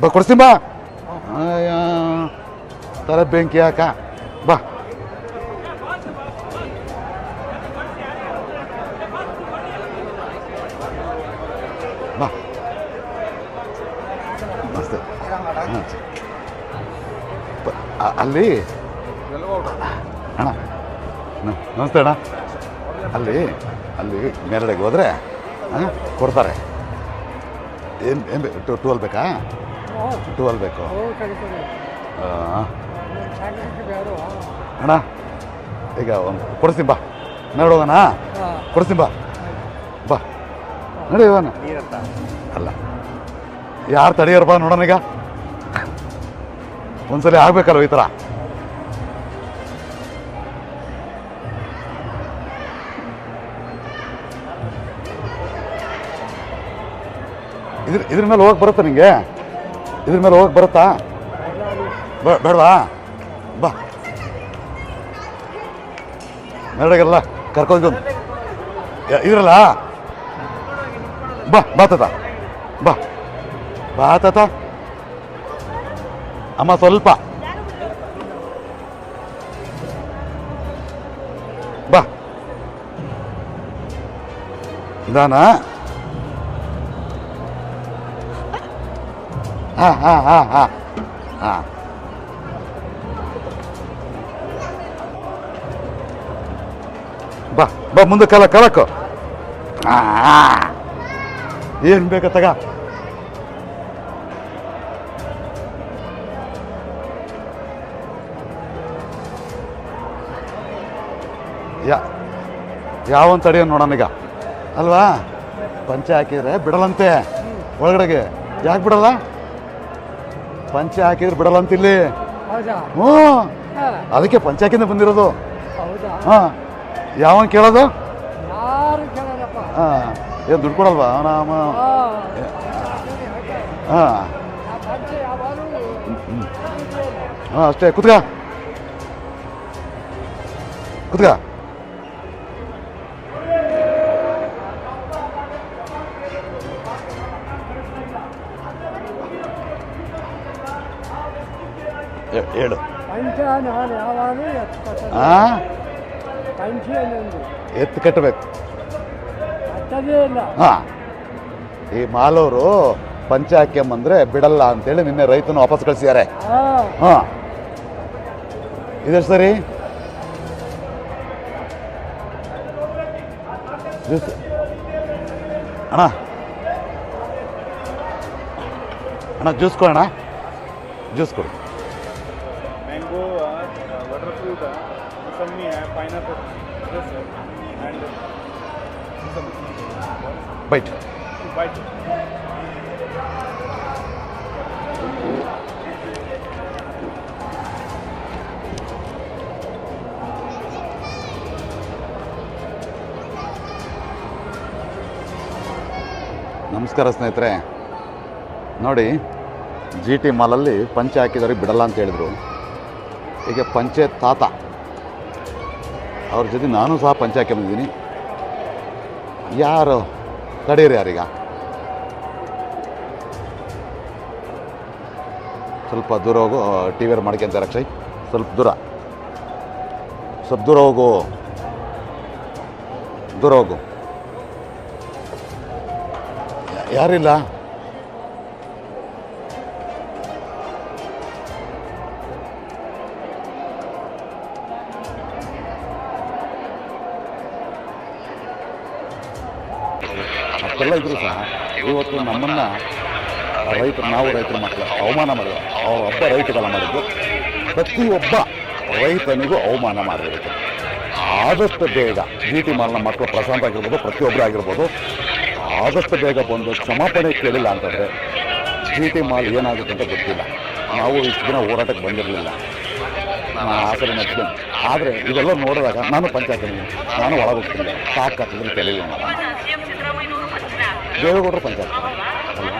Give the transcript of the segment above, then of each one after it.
ಬಾ, ಕೊಡ್ಸ್ತೀನಿ, ಬಾ. ತರ ಬೆಂಕಿ ಹಾಕ. ಬಾ. ಬಾ. ಅಲ್ಲಿ? ಅಣ್ಣ ನಮಸ್ತೆ, ಅಣ್ಣ. ಅಲ್ಲಿ ಅಲ್ಲಿ ಮೇರಡೆಗೆ ಹೋದರೆ ಕೊಡ್ತಾರೆ. ಏನು ಏನು ಬೇಕು ಟೋಲ್ ಬೇಕಾ? ಟುವೆಲ್ ಬೇಕು. ಆ, ಅಣ್ಣ ಈಗ ಒಂದು ಕೊಡಿಸ್ತೀನಿ ಬಾ. ನೋಡೋಣ ಕೊಡಿಸ್ತೀನಿ ಬಾ. ಬಾ. ನೋಡಿ ಇವನ ಅಲ್ಲ. ಯಾರು ತಡೆಯೋರು ಬಾ ನೋಡೋಣ ಈಗ. ಒಂದ್ಸಲಿ ಆಗ್ಬೇಕಲ್ಲ ಈ ಥರ ಇದ್ರ ಇದ್ರ ಮೇಲೆ ಹೋಗಿ ಬರುತ್ತೆ ನಿಂಗೆ? ಇದ್ರ ಮೇಲೆ ಹೋಗಕ್ಕೆ ಬರುತ್ತಾ? ಬೇಡವಾ? ಬಾ. ಮೇಡಗೆಲ್ಲ ಕರ್ಕೊಂಡು ಇದ್ರಲ್ಲ? ಬಾ ಬಾ ತಾತ. ಬಾ. ಬಾ ತಾತ. ಅಮ್ಮ ಸ್ವಲ್ಪ. ಬಾ. ನಿಧಾನ. ಹಾಂ ಹಾಂ ಹಾಂ ಹಾಂ. ಹಾಂ. ಬಾ ಬಾ ಮುಂದೆ ಕಲ ಕಲಕ ಏನು ಬೇಕ ತಗ? ಯಾ ತಡೆಯೋ ನೋಡೋಣ ಈಗ? ಅಲ್ವಾ? ಪಂಚೆ ಹಾಕಿದ್ರೆ ಬಿಡಲಂತೆ. ಒಳಗಡೆಗೆ. ಯಾಕೆ ಬಿಡಲ್ಲ? ಪಂಚೆ ಹಾಕಿದ್ರೆ ಬಿಡಲ್ಲ ಅಂತ ಇಲ್ಲಿ ಹೌದಾ? ಹ್ಞೂ. ಅದಕ್ಕೆ ಪಂಚ ಹಾಕಿಂದ ಬಂದಿರೋದು. ಹೌದಾ? ಹಾಂ. ಯಾವನ್ ಕೇಳೋದು? ಯಾರು ಕೇಳಲ್ಲಪ್ಪ ಹಾಂ. ಏನು ದುಡ್ಡು ಕೊಡಲ್ವಾ? ನಾಮ ಆ, ಹಾಂ. ಆ ಪಂಚೆ ಯಾವಾಗಲೂ ಹಾಂ ಅಷ್ಟೇ. ಕುತ್ಕ. ಕುತ್ಕ. ಹೇಳು. ಹಾಂ ಎತ್ತು ಕಟ್ಟಬೇಕು. ಹಾಂ. ಈ ಮಾಲವರು ಪಂಚ ಹಾಕ್ಯಂಬಂದ್ರೆ ಬಿಡಲ್ಲ ಅಂತೇಳಿ ನಿನ್ನೆ ರೈತನ ವಾಪಸ್ ಕಳಿಸಿದ್ದಾರೆ. ಹಾಂ. ಇದೆ ಸರಿ? ಅಣ್ಣ. ಅಣ್ಣ ಜ್ಯೂಸ್ ಕೊಡೋಣ ಜ್ಯೂಸ್ ಕೊಡು. Guava water fruit mosambi pineapple and bite bite ನಮಸ್ಕಾರ ಸ್ನೇಹಿತರೆ. ನೋಡಿ ಜಿ ಟಿ ಮಾಲಲ್ಲಿ ಪಂಚೆ ಹಾಕಿದವ್ರಿಗೆ ಬಿಡಲ್ಲ ಅಂತ ಹೇಳಿದ್ರು. ಈಗ ಪಂಚಾಯತ್ ತಾತ. ಅವ್ರ ಜೊತೆ ನಾನು ಸಹ ಪಂಚಾಯಕ್ಕೆ ಬಂದಿದ್ದೀನಿ ಯಾರು? ತಡೀರಿ ಯಾರೀಗ? ಸ್ವಲ್ಪ ದೂರ ಹೋಗು ಟಿ ವಿಯರ್ ಮಾಡ್ಕೊಂತಾರೆ ಅಕ್ಷಯ್ ಸ್ವಲ್ಪ ದೂರ. ಸ್ವಲ್ಪ ದೂರ ಹೋಗು. ದೂರ ಹೋಗು. ಯಾರಿಲ್ಲ? ಅಷ್ಟೆಲ್ಲ ಇದ್ರು ಸಹ ಇವತ್ತು ನಮ್ಮನ್ನ ರೈತರು, ನಾವು ರೈತರ ಮಕ್ಕಳು ಅವಮಾನ ಮಾಡಿದ ಅವ್ರ ಒಬ್ಬ ರೈತಗಳ ಮಾಡಿದ್ದು. ಪ್ರತಿಯೊಬ್ಬ ರೈತನಿಗೂ ಅವಮಾನ ಮಾಡಿರುತ್ತೆ ಆದಷ್ಟು ಬೇಗ ಬಿ ಟಿ ಮಾಲ್ನ ಮಕ್ಕಳು ಪ್ರಶಾಂತ್ ಆಗಿರ್ಬೋದು ಪ್ರತಿಯೊಬ್ಬರು ಆಗಿರ್ಬೋದು, ಆದಷ್ಟು ಬೇಗ ಬಂದು ಕ್ಷಮಾಪಣೆ ಕೇಳಿಲ್ಲ ಅಂತಂದರೆ ಜಿ ಟಿ ಮಾಲ್ ಏನಾಗುತ್ತೆ ಅಂತ ಗೊತ್ತಿಲ್ಲ. ನಾವು ಇಷ್ಟು ದಿನ ಹೋರಾಟಕ್ಕೆ ಬಂದಿರಲಿಲ್ಲ. ನಾನು ಆಸರೆ ನಡ್ತೀನಿ ಆದರೆ ಇದೆಲ್ಲ ನೋಡಿದಾಗ ನಾನು ಪಂಚಾಯತ್ ನಾನು ಒಳಗೋಗ್ತೀನಿ. ಸಾಕು ತಿಳಿಲಿಲ್ಲ ನಾನು ದೇವೇಗೌಡರು ಪಂಚಾಯತ್. ಅಲ್ಲ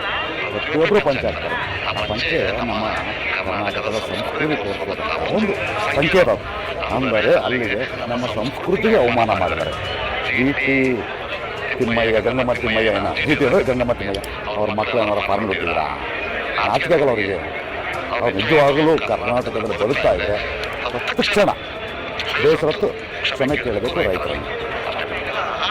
ಪ್ರತಿಯೊಬ್ಬರು ಪಂಚಾಯತ್. ಆ ಪಂಚೆ ನಮ್ಮ ಕರ್ನಾಟಕದ ಸಂಸ್ಕೃತಿ ತೋರಿಸ್ಕೊಳ್ತಾರೆ ಒಂದು ಸಂಕೇತ ಅದು. ಅಂದರೆ ಅಲ್ಲಿಗೆ ನಮ್ಮ ಸಂಸ್ಕೃತಿಗೆ ಅವಮಾನ ಮಾಡಿದ್ದಾರೆ. ರೀತಿ ಟಿ ತಿಮ್ಮಯ್ಯ, ಗಂಗಮ್ಮ, ತಿಮ್ಮಯ್ಯ ಏನ. ಪ್ರೀತಿ ಅಂದರೆ ಗಂಗಮ್ಮ, ತಿಮ್ಮಯ್ಯ. ಅವ್ರ ಮಕ್ಕಳು ಏನಾರು ಫಾರ್ಮ್ ಗೊತ್ತಿದ್ದೀರಾ ನಾಟಕಗಳು ಅವರಿಗೆ. ಅವ್ರು ನಿಜವಾಗಲೂ ಕರ್ನಾಟಕದಲ್ಲಿ ಬದುಕ್ತಾ ಇದೆ ತಕ್ಷಣ ಬೇಸರತ್ತು ಕ್ಷಮೆ ಕೇಳಬೇಕು ರೈತರನ್ನು.